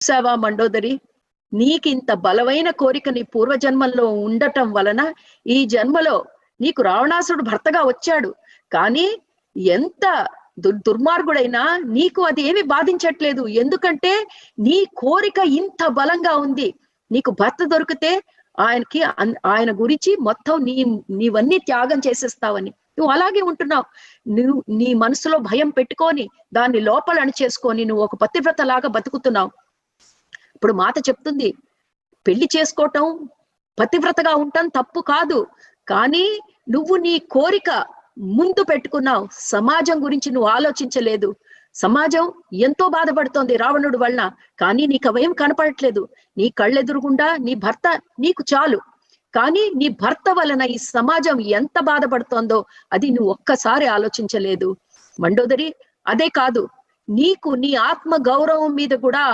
చూసావా మండోదరి? నీకింత బలమైన కోరిక నీ పూర్వజన్మల్లో ఉండటం వలన ఈ జన్మలో నీకు రావణాసుడు భర్తగా వచ్చాడు. కానీ ఎంత దుర్ దుర్మార్గుడైనా నీకు అది ఏమి బాధించట్లేదు. ఎందుకంటే నీ కోరిక ఇంత బలంగా ఉంది. నీకు భర్త దొరికితే ఆయనకి ఆయన గురించి మొత్తం నీ నీవన్నీ త్యాగం చేసేస్తావని. నువ్వు అలాగే ఉంటున్నావు. నువ్వు నీ మనసులో భయం పెట్టుకొని దాన్ని లోపల అణిచేసుకొని నువ్వు ఒక పతివ్రత లాగా బతుకుతున్నావు. ఇప్పుడు మాత చెప్తుంది పెళ్ళి చేసుకోవటం పతివ్రతగా ఉండటం తప్పు కాదు. కానీ నువ్వు నీ కోరిక ముందు పెట్టుకున్నావు. సమాజం గురించి నువ్వు ఆలోచించలేదు. సమాజం ఎంతో బాధపడుతోంది రావణుడు వలన. కానీ నీకు అవేం కనపడట్లేదు. నీ కళ్ళెదురుగుండా నీ భర్త నీకు చాలు. కానీ నీ భర్త వలన ఈ సమాజం ఎంత బాధపడుతోందో అది నువ్వు ఒక్కసారి ఆలోచించలేదు. మండోదరి అదే కాదు. నీకు నీ ఆత్మ గౌరవం మీద కూడా